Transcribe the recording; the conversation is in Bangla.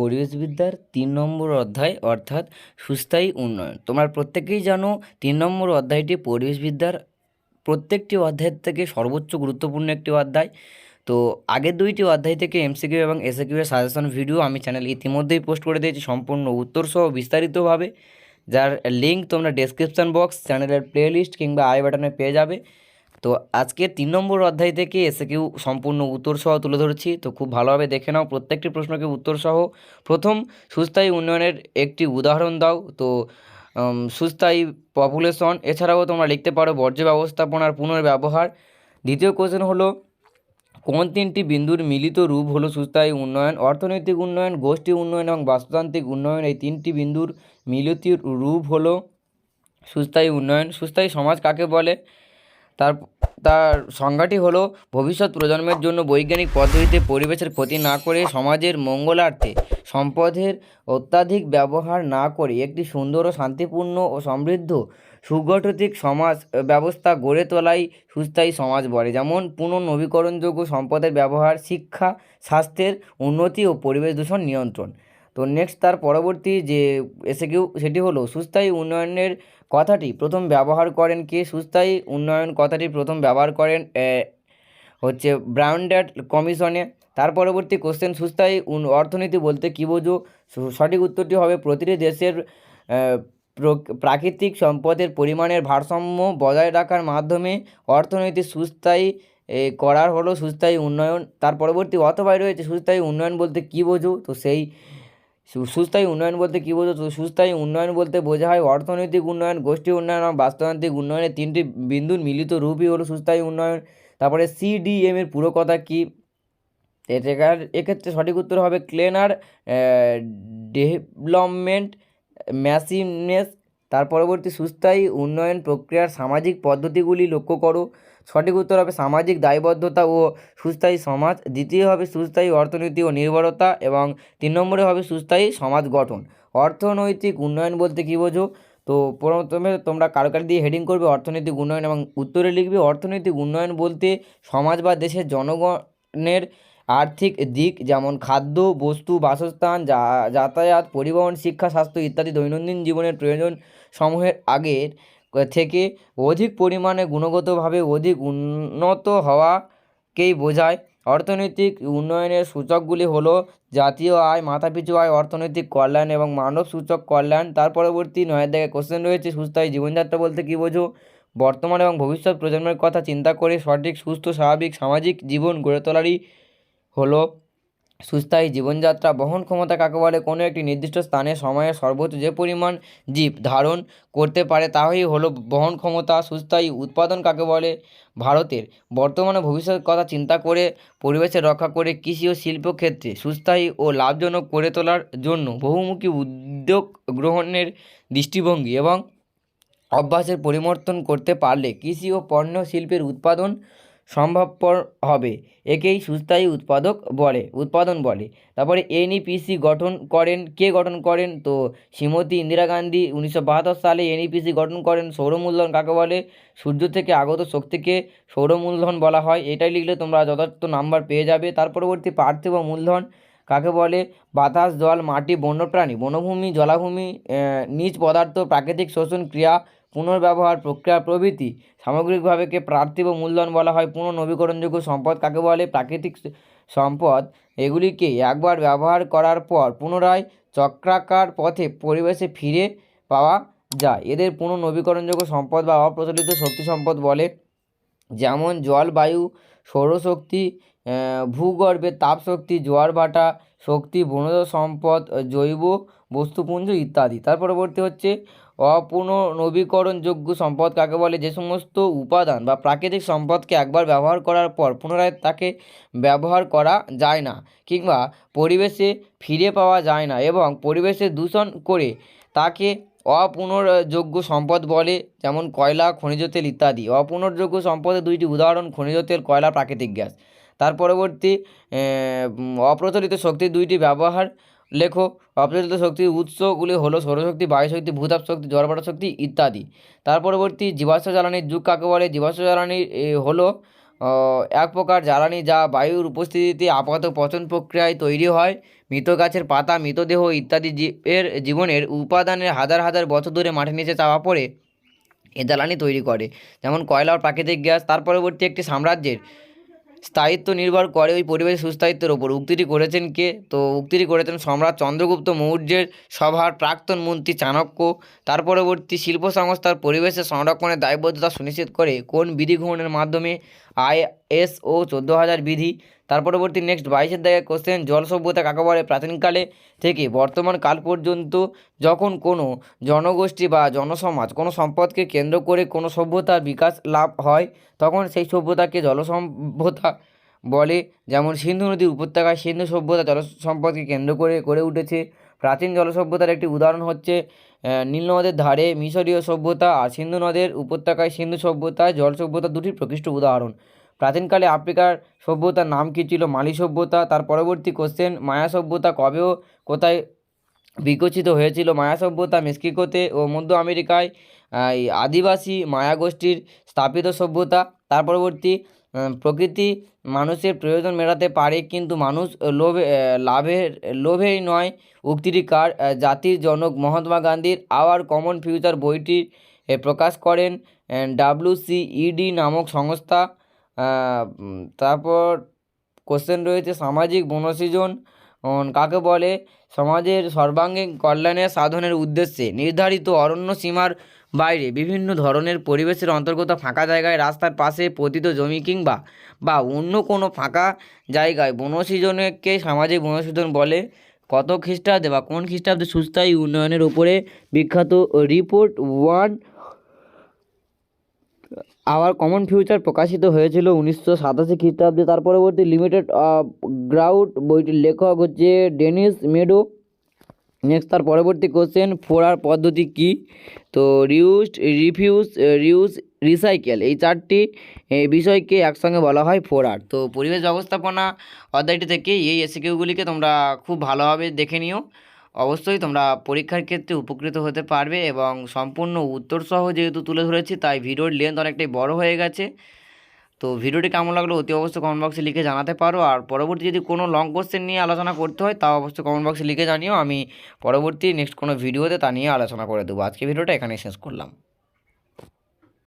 পরিবেশবিদ্যার তিন নম্বর অধ্যায় অর্থাৎ সুস্থায়ী উন্নয়ন। তোমরা প্রত্যেকেই জানো তিন নম্বর অধ্যায়টি পরিবেশবিদ্যার প্রত্যেকটি অধ্যায়ের থেকে সর্বোচ্চ গুরুত্বপূর্ণ একটি অধ্যায়। তো আগের দুইটি অধ্যায় থেকে এমসিকিউ এবং এসএকিউ এর সাজেশন ভিডিও আমি চ্যানেল ইতিমধ্যেই পোস্ট করে দিয়েছি সম্পূর্ণ উত্তর সহ বিস্তারিতভাবে। যার লিঙ্ক তোমরা ডেসক্রিপশন বক্স চ্যানেলের প্লেলিস্ট কিংবা আই বাটনে পেয়ে যাবে। তো আজকের তিন নম্বর অধ্যায় থেকে এসে কেউ সম্পূর্ণ উত্তর সহ তুলে ধরছি, তো খুব ভালোভাবে দেখে নাও। প্রত্যেকটি প্রশ্নকে উত্তর সহ প্রথম, সুস্থায়ী উন্নয়নের একটি উদাহরণ দাও। তো সুস্থায়ী পপুলেশন, এছাড়াও তোমরা লিখতে পারো বর্জ্য ব্যবস্থাপনার পুনর্ব্যবহার। দ্বিতীয় কোশ্চেন হলো, কোন তিনটি বিন্দুর মিলিত রূপ হলো সুস্থায়ী উন্নয়ন? অর্থনৈতিক উন্নয়ন, গোষ্ঠী উন্নয়ন এবং বাস্তুতান্ত্রিক উন্নয়ন, এই তিনটি বিন্দুর মিলিত রূপ হলো সুস্থায়ী উন্নয়ন। সুস্থায়ী সমাজ কাকে বলে? তার তার সংজ্ঞাটি হলো, ভবিষ্যৎ প্রজন্মের জন্য বৈজ্ঞানিক পদ্ধতিতে পরিবেশের ক্ষতি না করে সমাজের মঙ্গলার্থে সম্পদের অত্যাধিক ব্যবহার না করে একটি সুন্দর ও শান্তিপূর্ণ ও সমৃদ্ধ সুগঠিত সমাজ ব্যবস্থা গড়ে তোলাই সুস্থায়ী সমাজ বলে। যেমন, পুনর্নবীকরণযোগ্য সম্পদের ব্যবহার, শিক্ষা, স্বাস্থ্যের উন্নতি ও পরিবেশ দূষণ নিয়ন্ত্রণ। তো নেক্সট তার পরবর্তী যে এসে কেউ সেটি হলো সুস্থায়ী উন্নয়নের কথাটি প্রথম ব্যবহার করেন কে? সুস্থায়ী উন্নয়ন কথাটি প্রথম ব্যবহার করেন হচ্ছে ব্রাউন্ডার্ড কমিশনে। তার পরবর্তী কোশ্চেন সুস্থায়ী অর্থনীতি বলতে কী বোঝো? সঠিক উত্তরটি হবে প্রতিটি দেশের প্রাকৃতিক সম্পদের পরিমাণের ভারসাম্য বজায় রাখার মাধ্যমে অর্থনীতি সুস্থায়ী করার হলো সুস্থায়ী উন্নয়ন। তার পরবর্তী অথবাই রয়েছে সুস্থায়ী উন্নয়ন বলতে কী বোঝো? তো সেই সুস্থায়ী উন্নয়ন বলতে কী বোঝো সুস্থায়ী উন্নয়ন বলতে বোঝা হয় অর্থনৈতিক উন্নয়ন, গোষ্ঠী উন্নয়ন এবং বাস্তুতান্ত্রিক উন্নয়নের তিনটি বিন্দুর মিলিত রূপই হলো সুস্থায়ী উন্নয়ন। তারপরে সিডিএম এর পুরো কথা কী? এক্ষেত্রে সঠিক উত্তর হবে ক্লেনার ডেভেলপমেন্ট ম্যাসিভনেস তার পরবর্তী সুস্থায়ী উন্নয়ন প্রক্রিয়ার সামাজিক পদ্ধতিগুলি লক্ষ্য করো। সঠিক উত্তর হবে সামাজিক দায়বদ্ধতা ও সুস্থায়ী সমাজ, দ্বিতীয় হবে সুস্থায়ী অর্থনীতি ও নির্ভরতা, এবং তিন নম্বরে হবে সুস্থায়ী সমাজ গঠন। অর্থনৈতিক উন্নয়ন বলতে কী বোঝো? তো প্রথমে তোমরা কারোকারি দিয়ে হেডিং করবে অর্থনৈতিক উন্নয়ন, এবং উত্তরে লিখবে অর্থনৈতিক উন্নয়ন বলতে সমাজ বা দেশের জনগণের আর্থিক দিক, যেমন খাদ্য, বস্তু, বাসস্থান যাতায়াত, পরিবহন, শিক্ষা, স্বাস্থ্য ইত্যাদি দৈনন্দিন জীবনের প্রয়োজন সমূহের আগের থেকে অধিক পরিমাণে গুণগতভাবে অধিক উন্নত হওয়াকেই বোঝায়। অর্থনৈতিক উন্নয়নের সূচকগুলি হলো জাতীয় আয়, মাথাপিছু আয়, অর্থনৈতিক কল্যাণ এবং মানব সূচক কল্যাণ। তার পরবর্তী নয়ের দিকে কোশ্চেন রয়েছে সুস্থায়ী জীবনযাত্রা বলতে কী বোঝো? বর্তমান এবং ভবিষ্যৎ প্রজন্মের কথা চিন্তা করে সঠিক, সুস্থ, স্বাভাবিক, সামাজিক জীবন গড়ে তোলারই হলো সুস্থায়ী জীবনযাত্রা বহন ক্ষমতা কাকে বলে? কোনো একটি নির্দিষ্ট স্থানে সময়ে সর্বোচ্চ যে পরিমাণ জীব ধারণ করতে পারে তাই হলো বহন ক্ষমতা। সুস্থায়ী উৎপাদন কাকে বলে? ভারতের বর্তমানে ভবিষ্যতের কথা চিন্তা করে পরিবেশের রক্ষা করে কৃষি ও শিল্প ক্ষেত্রে সুস্থায়ী ও লাভজনক করে তোলার জন্য বহুমুখী উদ্যোগ গ্রহণের দৃষ্টিভঙ্গি এবং অভ্যাসের পরিবর্তন করতে পারলে কৃষি ও পণ্য শিল্পের উৎপাদন সম্ভবপর হবে। একেই সুস্থায়ী উৎপাদক বলে, উৎপাদন বলে। তারপরে এনইপিসি গঠন করেন, কে গঠন করেন? তো শ্রীমতী ইন্দিরা গান্ধী উনিশশো বাহাত্তর সালে এনইপিসি গঠন করেন। সৌরমূলধন কাকে বলে? সূর্য থেকে আগত শক্তিকে সৌরমূলধন বলা হয়। এটাই লিখলে তোমরা যথার্থ নাম্বার পেয়ে যাবে। তার পরবর্তী পার্থিব মূলধন কাকে বলে? বাতাস, জল, মাটি, বন্যপ্রাণী, বনভূমি, জলাভূমি নিজ পদার্থ, প্রাকৃতিক শোষণ ক্রিয়া পুনর্ব্যবহার প্রক্রিয়া প্রভৃতি সামগ্রিকভাবে কে পার্থিব মূলধন বলা হয়। পুনর্নবীকরণযোগ্য সম্পদ কাকে বলে? প্রাকৃতিক সম্পদ। এগুলিকে একবার ব্যবহার করার পর পুনরায় চক্রাকার পথে পরিবেশে ফিরে পাওয়া যায়। এদের পুনর্নবীকরণযোগ্য সম্পদ বা অপ্রচলিত শক্তি সম্পদ বলে। যেমন জল বায়ু সৌরশক্তি আহ, ভূগর্ভের তাপশক্তি জোয়ার ভাটা শক্তি, বনজ সম্পদ, জৈব বস্তুপুঞ্জ ইত্যাদি। তার পরবর্তী হচ্ছে অপুনর্নবীকরণযোগ্য সম্পদ কাকে বলে? যে সমস্ত উপাদান বা প্রাকৃতিক সম্পদকে একবার ব্যবহার করার পর পুনরায় তাকে ব্যবহার করা যায় না কিংবা পরিবেশে ফিরে পাওয়া যায় না এবং পরিবেশে দূষণ করে তাকে অপুনর্যোগ্য সম্পদ বলে, যেমন কয়লা, খনিজ তেল ইত্যাদি। অপুনর্যোগ্য সম্পদের দুইটি উদাহরণ, খনিজ তেল, কয়লা, প্রাকৃতিক গ্যাস। তার পরবর্তী অপ্রচলিত শক্তির দুইটি ব্যবহার, লেখো, অপ্রচলিত শক্তির উৎসগুলি হলো সৌরশক্তি, বায়ুশক্তি, ভূতাপ শক্তি জলবাটা শক্তি ইত্যাদি। তার পরবর্তী জীবাশ্ম জ্বালানির যুগ কাকে বলে? জীবাশ্ম জ্বালানি হলো এক প্রকার জ্বালানি যা বায়ুর উপস্থিতিতে আপাত পচন প্রক্রিয়ায় তৈরি হয়। মৃত গাছের পাতা মৃতদেহ ইত্যাদি জীবের জীবনের উপাদানের হাজার হাজার বছর ধরে মাটির নিচে চাওয়া পড়ে এ জ্বালানি তৈরি করে। যেমন কয়লা ও প্রাকৃতিক গ্যাস, তার পরবর্তী একটি সাম্রাজ্যের স্থায়িত্ব নির্ভর করে ওই পরিবেশের সুস্থায়িত্বের ওপর উক্তিটি করেছেন কে? তো উক্তিটি করেছেন সম্রাট চন্দ্রগুপ্ত মৌর্যের সভার প্রাক্তন মন্ত্রী চাণক্য। তার পরবর্তী শিল্প সংস্থার পরিবেশের সংরক্ষণের দায়বদ্ধতা সুনিশ্চিত করে কোন বিধি গ্রহণের মাধ্যমে আইএসও চোদ্দ হাজার বিধি। তার পরবর্তী নেক্সট বাইশের দাগে কোশ্চেন জল সভ্যতা কাকে বলে? প্রাচীনকালে থেকে বর্তমান কাল পর্যন্ত যখন কোনো জনগোষ্ঠী বা জনসমাজ কোনো সম্পদকে কেন্দ্র করে কোনো সভ্যতার বিকাশ লাভ হয়, তখন সেই সভ্যতাকে জলসভ্যতা বলে। যেমন সিন্ধু নদী উপত্যকায় সিন্ধু সভ্যতা জল সম্পদকে কেন্দ্র করে গড়ে উঠেছে। প্রাচীন জল সভ্যতার একটি উদাহরণ হচ্ছে নীল নদের ধারে মিশরীয় সভ্যতা আর সিন্ধু নদের উপত্যকায় সিন্ধু সভ্যতা, জল সভ্যতা দুটির প্রকৃষ্ট উদাহরণ। প্রাচীনকালে আফ্রিকার সভ্যতার নাম কী ছিল? মালি সভ্যতা। তার পরবর্তী কোশ্চেন মায়া সভ্যতা কবে ও কোথায় বিকশিত হয়েছিল? মায়া সভ্যতা মেক্সিকোতে ও মধ্য আমেরিকায় আদিবাসী মায়া গোষ্ঠীর স্থাপিত সভ্যতা। তার পরবর্তী প্রকৃতি মানুষের প্রয়োজন মেটাতে পারে, কিন্তু মানুষ লোভে লাভের লোভেই নয়। উক্তিটি কার? জাতির জনক মহাত্মা গান্ধীর আওয়ার কমন ফিউচার বইটি প্রকাশ করেন ডাব্লিউসিইডি নামক সংস্থা। তারপর কোশ্চেন রয়েছে, সামাজিক বনসৃজন কাকে বলে? সমাজের সর্বাঙ্গীন কল্যাণের সাধনের উদ্দেশ্যে নির্ধারিত অরণ্য সীমার বাইরে বিভিন্ন ধরনের পরিবেশের অন্তর্গত ফাঁকা জায়গায় রাস্তার পাশে পতিত জমি কিংবা বা অন্য কোনো ফাঁকা জায়গায় বনসৃজনকে সামাজিক বনসৃজন বলে। কত খ্রিস্টাব্দে বা কোন খ্রিস্টাব্দে সুস্থায়ী উন্নয়নের উপরে বিখ্যাত report one our common future প্রকাশিত হয়েছিল উনিশশো সাতাশি খ্রিস্টাব্দে। তার পরবর্তী লিমিটেড গ্রাউড বইটির লেখক হচ্ছে ডেনিস মেডো। নেক্সট তার পরবর্তী কোশ্চেন ফোড়ার পদ্ধতি কী? তো রিউজড রিফিউজ রিউজ রিসাইকেল এই চারটি বিষয়কে একসঙ্গে বলা হয় ফোড়ার। তো, পরিবেশ ব্যবস্থাপনা অধ্যায়টি থেকে এই এসিকিউগুলিকে তোমরা খুব ভালোভাবে দেখে নিও। অবশ্যই তোমরা পরীক্ষার ক্ষেত্রে উপকৃত হতে পারবে এবং সম্পূর্ণ উত্তর সহ যেহেতু তুলে ধরেছি, তাই ভিডিওর লেন্থ অনেকটাই বড় হয়ে গেছে। তো ভিডিওটি কেমন লাগল অতি অবশ্যই কমেন্ট বক্সে লিখে জানাতে পারো। আর পরবর্তী যদি কোনো লং কোশ্চেন নিয়ে আলোচনা করতে হয়, তাও অবশ্যই কমেন্ট বক্সে লিখে জানিও। আমি পরবর্তী নেক্সট কোনো ভিডিওতে তা নিয়ে আলোচনা করে দেবো। আজকে ভিডিওটা এখানেই শেষ করলাম।